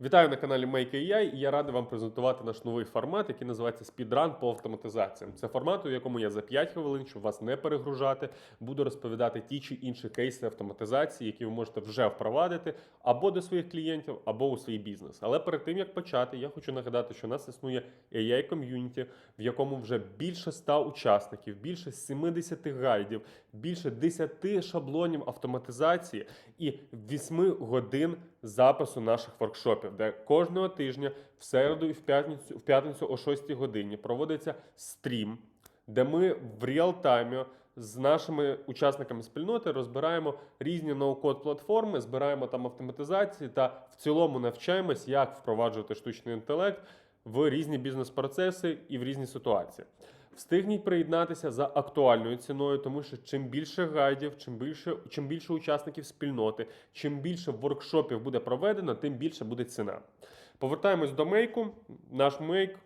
Вітаю на каналі Make.ai і я радий вам презентувати наш новий формат, який називається Speedrun по автоматизаціям. Це формат, у якому я за 5 хвилин, щоб вас не перегружати, буду розповідати ті чи інші кейси автоматизації, які ви можете вже впровадити або до своїх клієнтів, або у свій бізнес. Але перед тим як почати, я хочу нагадати, що у нас існує AI ком'юніті, в якому вже більше 100 учасників, більше 70 гайдів, більше 10 шаблонів автоматизації і 8 годин запису наших воркшопів, де кожного тижня в середу і в п'ятницю, в п'ятницю о 6 годині проводиться стрім, де ми в реал-таймі з нашими учасниками спільноти розбираємо різні ноу-код платформи, збираємо там автоматизації та в цілому навчаємось, як впроваджувати штучний інтелект в різні бізнес-процеси і в різні ситуації. Встигніть приєднатися за актуальною ціною, тому що чим більше гайдів, чим більше, чим більше учасників спільноти, чим більше воркшопів буде проведено, тим більше буде ціна. Повертаємось до мейку. Наш мейк,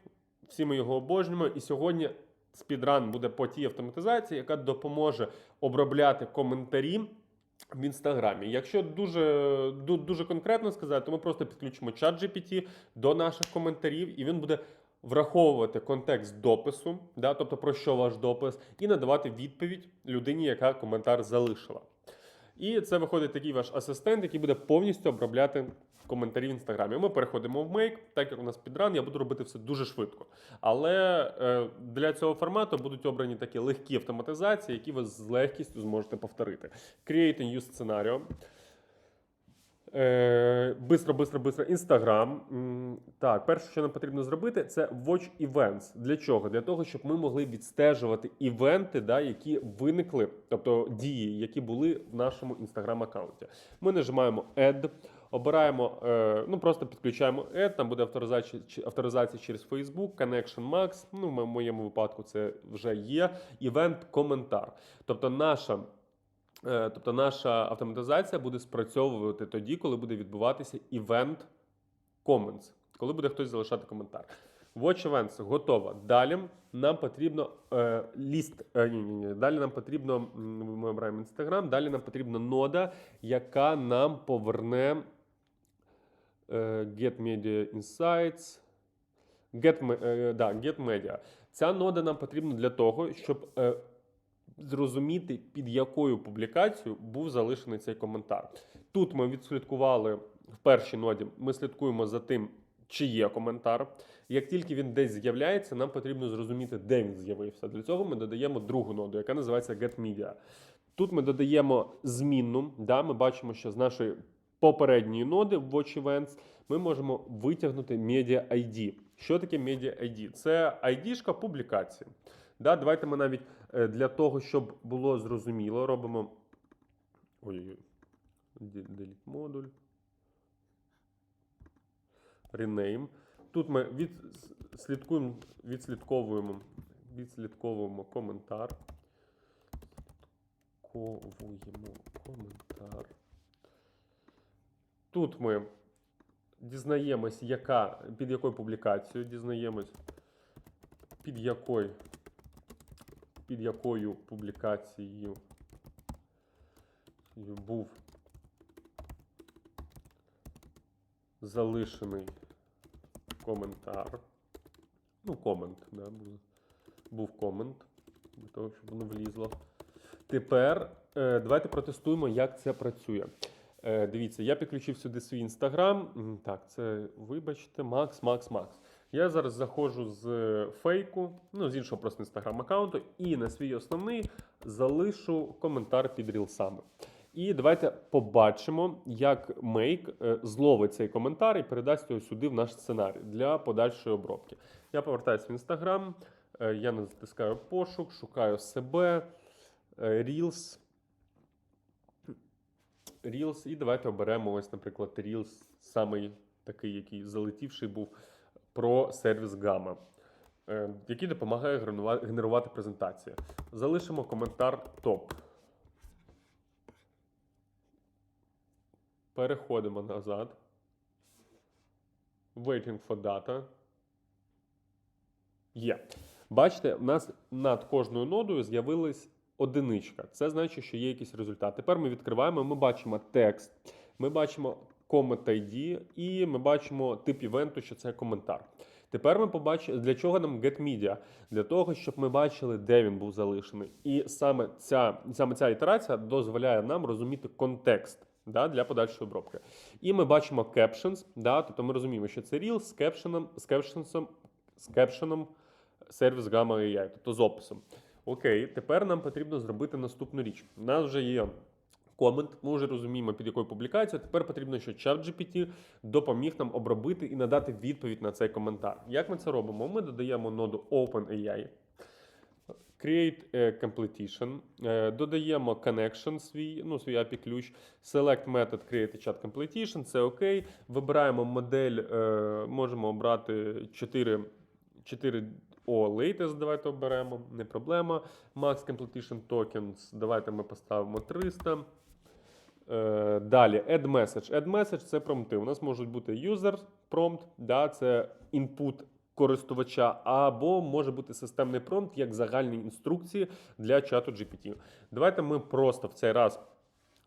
всі ми його обожнюємо. І сьогодні спідран буде по тій автоматизації, яка допоможе обробляти коментарі. В інстаграмі. Якщо дуже, дуже конкретно сказати, то ми просто підключимо чат GPT до наших коментарів, і він буде враховувати контекст допису, да, тобто про що ваш допис, і надавати відповідь людині, яка коментар залишила. І це виходить такий ваш асистент, який буде повністю обробляти коментарі в інстаграмі. Ми переходимо в мейк, так як у нас підран, я буду робити все дуже швидко. Але е, для цього формату будуть обрані такі легкі автоматизації, які ви з легкістю зможете повторити. Create a new scenario. Е, бистро, бистро, бистро. Інстаграм. Так, перше, що нам потрібно зробити, це watch events. Для чого? Для того, щоб ми могли відстежувати івенти, да, які виникли, тобто дії, які були в нашому інстаграм-аккаунті. Ми нажимаємо Add, обираємо, е, ну просто підключаємо Add, там буде авторизація, авторизація через Facebook, Connection Max. Ну, в моєму випадку це вже є. Івент коментар. Тобто наша Тобто наша автоматизація буде спрацьовувати тоді, коли буде відбуватися event comments, коли буде хтось залишати коментар. Watch Events готова. Далі нам потрібно е, ліст. Е, ні, ні, ні. Далі нам потрібно. Ми обираємо Instagram, Далі нам потрібна нода, яка нам поверне е, Get Media Insights. Get, е, да, Get Media. Ця нода нам потрібна для того, щоб е, зрозуміти, під якою публікацією був залишений цей коментар. Тут ми відслідкували в першій ноді, ми слідкуємо за тим, чи є коментар. Як тільки він десь з'являється, нам потрібно зрозуміти, де він з'явився. Для цього ми додаємо другу ноду, яка називається GetMedia. Тут ми додаємо змінну. Да, ми бачимо, що з нашої попередньої ноди в Watch Events ми можемо витягнути Media ID. Що таке Media ID? Це ID-шка публікації. Да, давайте ми навіть е, для того, щоб було зрозуміло, робимо. Ой-ой. delete модуль. Rename. Тут ми відслідкуємо, відслідковуємо, відслідковуємо коментар. Ковуємо коментар. Тут ми дізнаємось, яка, під якою публікацією дізнаємось, під якою під якою публікацією був залишений коментар. Ну, комент, да, був, був комент, для того, щоб воно влізло. Тепер е, давайте протестуємо, як це працює. Е, дивіться, я підключив сюди свій інстаграм. Так, це вибачте, Макс, Макс, Макс. Я зараз заходжу з е, фейку, ну з іншого просто інстаграм аккаунту, і на свій основний залишу коментар під рілсами. І давайте побачимо, як Make е, зловить цей коментар і передасть його сюди в наш сценарій для подальшої обробки. Я повертаюся в інстаграм, е, я натискаю пошук, шукаю себе, Reels. Reels, і давайте оберемо ось, наприклад, Reels, самий такий, який залетівший був про сервіс Gamma, е, який допомагає генерувати презентації. Залишимо коментар топ. Переходимо назад. Waiting for data. Є. Бачите, у нас над кожною нодою з'явилась одиничка. Це значить, що є якийсь результат. Тепер ми відкриваємо, ми бачимо текст, ми бачимо comment ID, і ми бачимо тип івенту, що це коментар. Тепер ми побачимо, для чого нам GetMedia? Для того, щоб ми бачили, де він був залишений. І саме ця, саме ця ітерація дозволяє нам розуміти контекст да, для подальшої обробки. І ми бачимо captions, да, тобто ми розуміємо, що це reel з кепшеном, з кепшенсом, з кепшеном сервіс Gamma AI, тобто з описом. Окей, тепер нам потрібно зробити наступну річ. У нас вже є комент, ми вже розуміємо, під якою публікацією. Тепер потрібно, що ChatGPT допоміг нам обробити і надати відповідь на цей коментар. Як ми це робимо? Ми додаємо ноду OpenAI, Create е, Completion, е, додаємо connection свій, ну, свій API ключ, Select Method Create Chat Completion, це окей. Вибираємо модель, е, можемо обрати 4, 4 о, latest давайте оберемо, не проблема. Max Completion Tokens, давайте ми поставимо 300. Е, Далі, add message. Add message це промпти. У нас можуть бути user prompt, да, це input користувача, або може бути системний промпт як загальні інструкції для чату GPT. Давайте ми просто в цей раз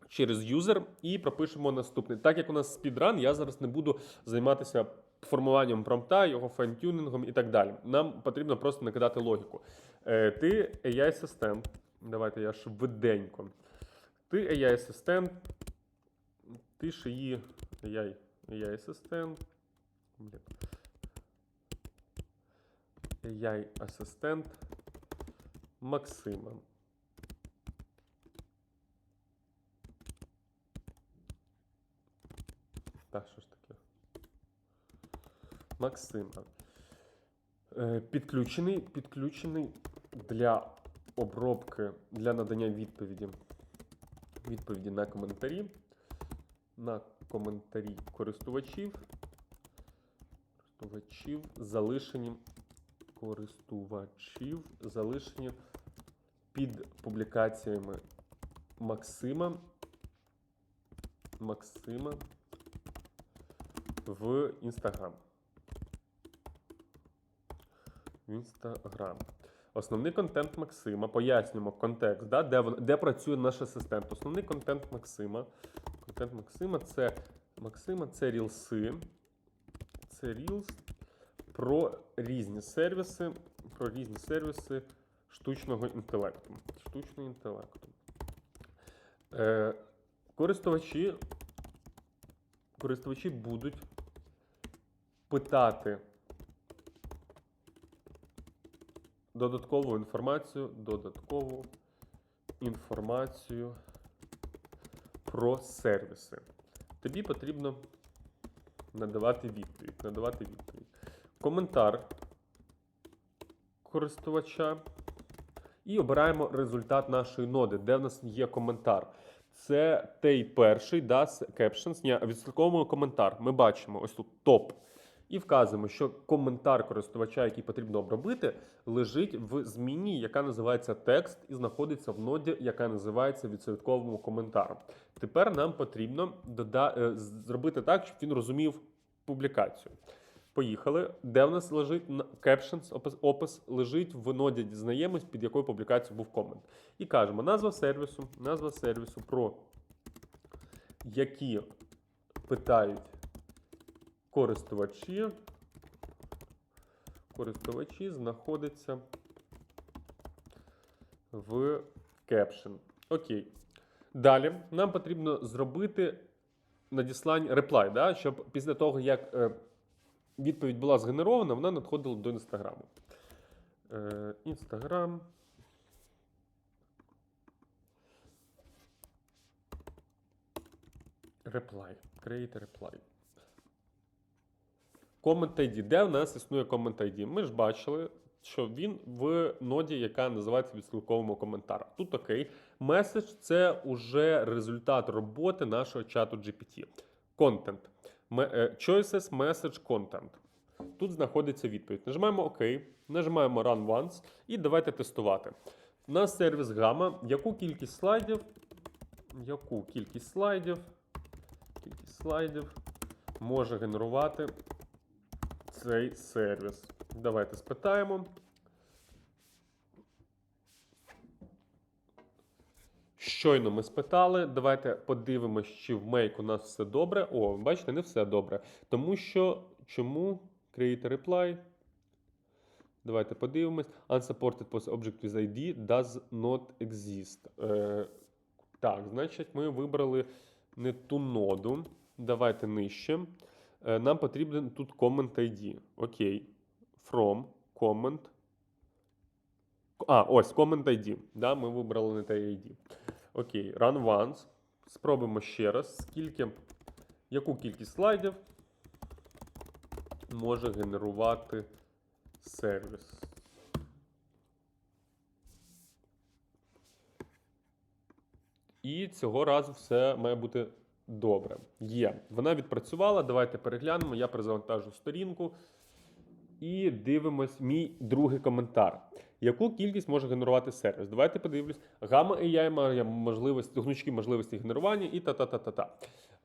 через user і пропишемо наступний. Так як у нас спідран, я зараз не буду займатися формуванням промпта, його файнтюнінгом і так далі. Нам потрібно просто накидати логіку. Е, ти AI-асистент. Давайте я швиденько. Ти AI-асистент. Ти шиї AI, AI-асистент. Блін. AI-асистент Максима. Так, що ж таке? Максима. Е, Підключений, підключений для обробки, для надання відповіді. Відповіді на коментарі. На коментарі користувачів. Користувачів залишені. Користувачів залишені під публікаціями Максима. Максима в Інстаграм. В Інстаграм. Основний контент Максима. Пояснюємо контекст, да, де, де працює наш асистент. Основний контент Максима. Контент Максима це Максима це рілси. Це рілс про різні сервіси. Про різні сервіси штучного інтелекту. Штучного інтелекту. Е, користувачі, користувачі будуть питати додаткову інформацію, додаткову інформацію про сервіси. Тобі потрібно надавати відповідь. Надавати відповідь. Коментар користувача. І обираємо результат нашої ноди, де в нас є коментар. Це той перший, з captions, ні, відслідковуємо коментар. Ми бачимо ось тут топ. І вказуємо, що коментар користувача, який потрібно обробити, лежить в зміні, яка називається текст, і знаходиться в ноді, яка називається відсотковому коментаром. Тепер нам потрібно дода- е, зробити так, щоб він розумів публікацію. Поїхали. Де в нас лежить captions, опис, опис лежить в ноді дізнаємось, під якою публікацією був комент. І кажемо назва сервісу, назва сервісу, про які питають користувачі. Користувачі знаходиться в caption. Окей. Далі нам потрібно зробити надіслання реплай, да, щоб після того, як е, відповідь була згенерована, вона надходила до інстаграму. Е, Інстаграм. Reply. Create reply. Comment ID. Де в нас існує Comment ID? Ми ж бачили, що він в ноді, яка називається відсилковому коментару. Тут окей. Меседж це уже результат роботи нашого чату GPT. Content. Е, Choices Message Content. Тут знаходиться відповідь. Нажимаємо ОК, нажимаємо Run Once і давайте тестувати. У нас сервіс Gamma. Яку кількість слайдів? Яку кількість слайдів? Кількість слайдів може генерувати цей сервіс. Давайте спитаємо. Щойно ми спитали. Давайте подивимось, чи в Make у нас все добре. О, бачите, не все добре. Тому що чому Create reply? Давайте подивимось. Unsupported post object with ID does not exist. Е, так, значить, ми вибрали не ту ноду. Давайте нижче. Е, нам потрібен тут comment ID. Окей. From comment. А, ось comment ID. Да, ми вибрали не те ID. Окей, run once. Спробуємо ще раз. Скільки, яку кількість слайдів може генерувати сервіс? І цього разу все має бути добре. Є. Вона відпрацювала. Давайте переглянемо. Я перезавантажу сторінку. І дивимось мій другий коментар. Яку кількість може генерувати сервіс? Давайте подивлюсь. Гама AI має можливості, гнучкі можливості генерування і та-та-та-та-та.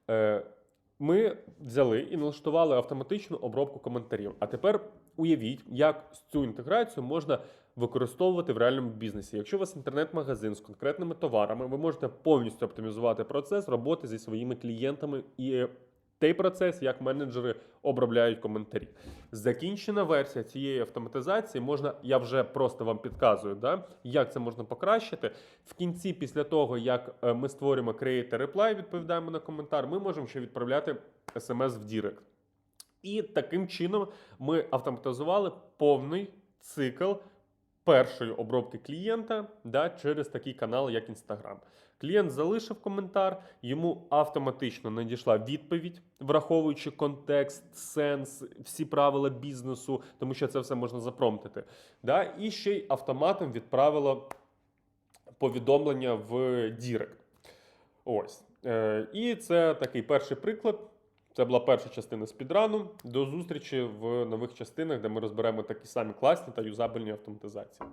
Е, ми взяли і налаштували автоматичну обробку коментарів. А тепер уявіть, як цю інтеграцію можна використовувати в реальному бізнесі. Якщо у вас інтернет-магазин з конкретними товарами, ви можете повністю оптимізувати процес роботи зі своїми клієнтами і той процес, як менеджери обробляють коментарі. Закінчена версія цієї автоматизації можна, я вже просто вам підказую, да, як це можна покращити. В кінці, після того, як е, ми створюємо Create Reply, відповідаємо на коментар, ми можемо ще відправляти смс в Дірект. І таким чином ми автоматизували повний цикл першої обробки клієнта да, через такий канал, як Instagram. Клієнт залишив коментар, йому автоматично надійшла відповідь, враховуючи контекст, сенс, всі правила бізнесу, тому що це все можна запромтити. Да? І ще й автоматом відправило повідомлення в Дірект. Ось. Е, і це такий перший приклад. Це була перша частина спідрану. До зустрічі в нових частинах, де ми розберемо такі самі класні та юзабельні автоматизації.